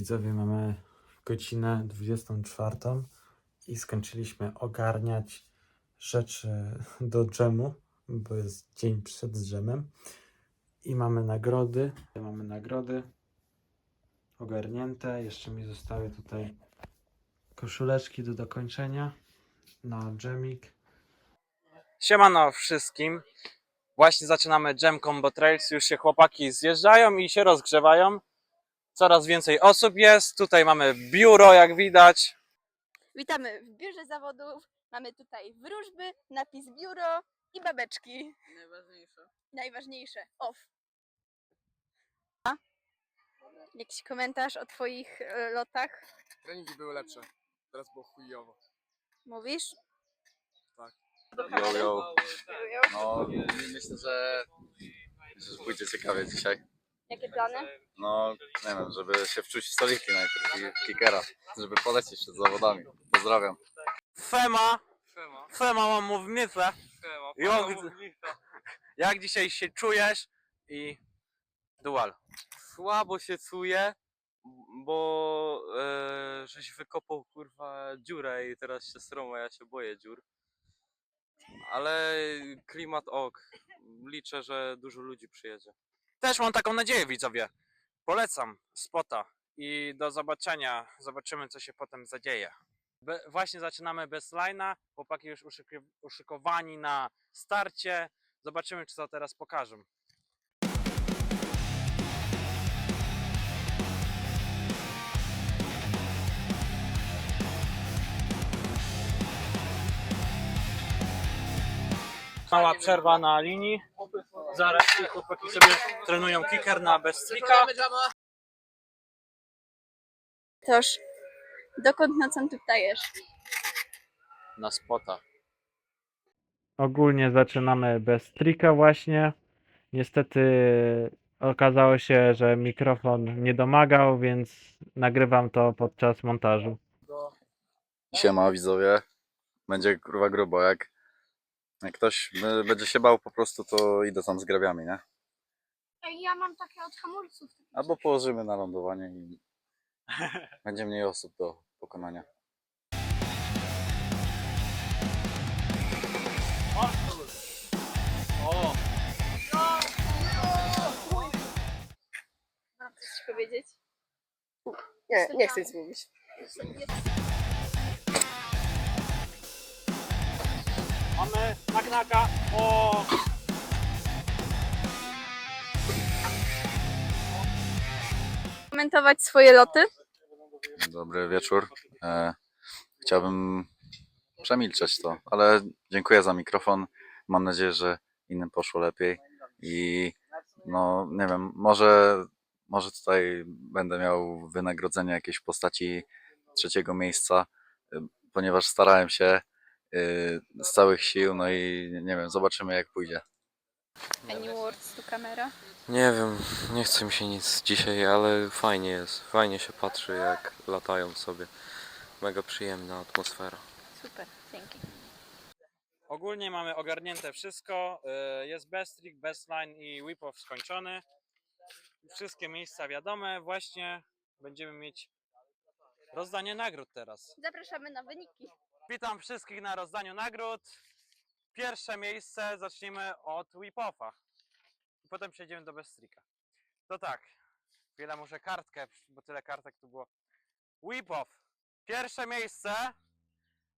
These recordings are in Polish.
Widzowie, mamy godzinę 24 i skończyliśmy ogarniać rzeczy do dżemu, bo jest dzień przed dżemem. I mamy nagrody. Mamy nagrody ogarnięte. Jeszcze mi zostały tutaj koszuleczki do dokończenia na dżemik. Siemano wszystkim. Właśnie zaczynamy Jam Combo Trails. Już się chłopaki zjeżdżają i się rozgrzewają. Coraz więcej osób jest. Tutaj mamy biuro, jak widać. Witamy w biurze zawodów. Mamy tutaj wróżby, napis biuro i babeczki. Najważniejsze. Najważniejsze. Off. A? Jakiś komentarz o twoich e, lotach? Treningi były lepsze. Teraz było chujowo. Mówisz? Yo, yo. No, myślę, że, że pójdzie ciekawie dzisiaj. Jakie plany? No, nie wiem, żeby się wczuć w stoliki najpierw i kickera, żeby polecieć przed zawodami. Pozdrawiam. Fema. Fema. Fema mam mównicę. Fema. Jo, Jak dzisiaj się czujesz? I dual. słabo się czuję, bo e, żeś wykopał kurwa dziurę i teraz się sroma, ja się boję dziur. Ale klimat ok. Liczę, że dużo ludzi przyjedzie. Też mam taką nadzieję, widzowie. Polecam spota i do zobaczenia. Zobaczymy, co się potem zadzieje. Be, właśnie zaczynamy bez line'a. Chłopaki już uszykowani na starcie. Zobaczymy, czy co teraz pokażą. Mała przerwa na linii. Zaraz ci chłopaki sobie trenują kicker na bezstrika. Toż, dokąd nocą ty wstajesz? Na spota. Ogólnie zaczynamy bez trika właśnie. Niestety okazało się, że mikrofon nie domagał, więc nagrywam to podczas montażu. Siema widzowie. Będzie kurwa grubo, jak, jak ktoś będzie się bał po prostu, to idę tam z grabiami, nie? Ej, ja mam takie od hamulców. Albo położymy na lądowanie i będzie mniej osób do pokonania. O! Mam coś powiedzieć? Nie, nie chcę nic mówić. Mamy nagnaka. O! Komentować swoje loty? Dobry wieczór. E, chciałbym przemilczeć to, ale dziękuję za mikrofon. Mam nadzieję, że innym poszło lepiej i no nie wiem, może, może tutaj będę miał wynagrodzenie jakiejś w postaci trzeciego miejsca, ponieważ starałem się z całych sił, no i nie wiem, zobaczymy jak pójdzie. Any words to kamera? Nie wiem, nie chce mi się nic dzisiaj, ale fajnie jest. Fajnie się patrzy jak latają sobie. Mega przyjemna atmosfera. Super, dzięki. Ogólnie mamy ogarnięte wszystko. y, Jest bestrik, bestline i whip-off skończony. Wszystkie miejsca wiadome. Właśnie będziemy mieć rozdanie nagród teraz. Zapraszamy na wyniki. Witam wszystkich na rozdaniu nagród. Pierwsze miejsce zacznijmy od whip-offa. I Potem przejdziemy do bestrika. To tak. Chwilę muszę kartkę, bo tyle kartek tu było. Whip-off. Pierwsze miejsce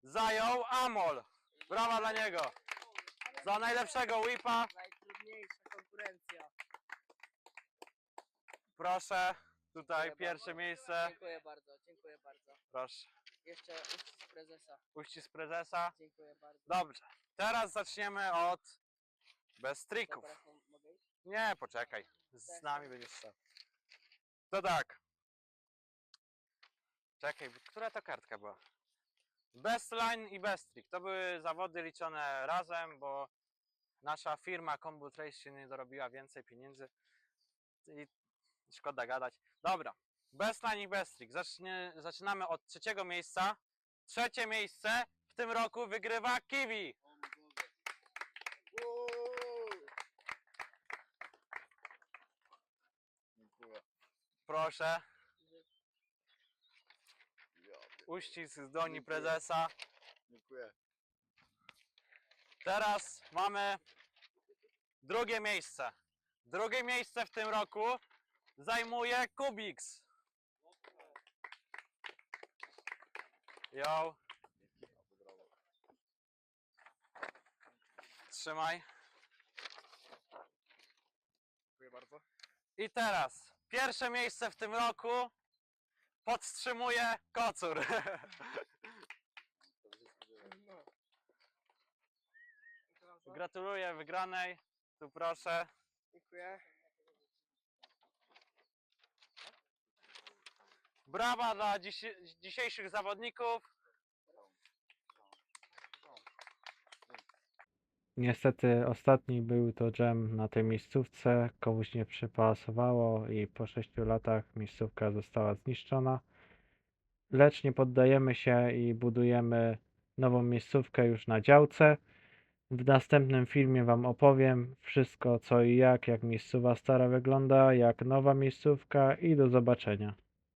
zajął Amol. Brawa dla niego. Za najlepszego whipa. Najtrudniejsza konkurencja. Proszę. Tutaj Dziękuję pierwsze bardzo. miejsce. Dziękuję bardzo, dziękuję bardzo. Proszę. Jeszcze uścisk prezesa. Uścisk prezesa. Dziękuję bardzo. Dobrze. Teraz zaczniemy od mogę iść? Nie, poczekaj. Z nami będziesz szedł. To tak. Czekaj, która to kartka była? Bestline i Bestrik. To były zawody liczone razem, bo nasza firma Combo Trace się nie dorobiła więcej pieniędzy. I szkoda gadać. Dobra. Bestline i Bestrik. Zacznie, zaczynamy od trzeciego miejsca. Trzecie miejsce w tym roku wygrywa Kiwi. Proszę. uścisk z dłoni prezesa. Dziękuję. Teraz mamy drugie miejsce. Drugie miejsce w tym roku zajmuje Kubiks. Yo. Trzymaj. Dziękuję bardzo. I teraz pierwsze miejsce w tym roku podtrzymuje Kocur. No. Gratuluję wygranej. Tu proszę. Dziękuję. Brawa dla dzisiejszych zawodników. Niestety ostatni był to jam na tej miejscówce. Komuś nie przypasowało i po 6 latach miejscówka została zniszczona. Lecz nie poddajemy się i budujemy nową miejscówkę już na działce. W następnym filmie Wam opowiem wszystko co i jak, jak miejscowa stara wygląda, jak nowa miejscówka i do zobaczenia.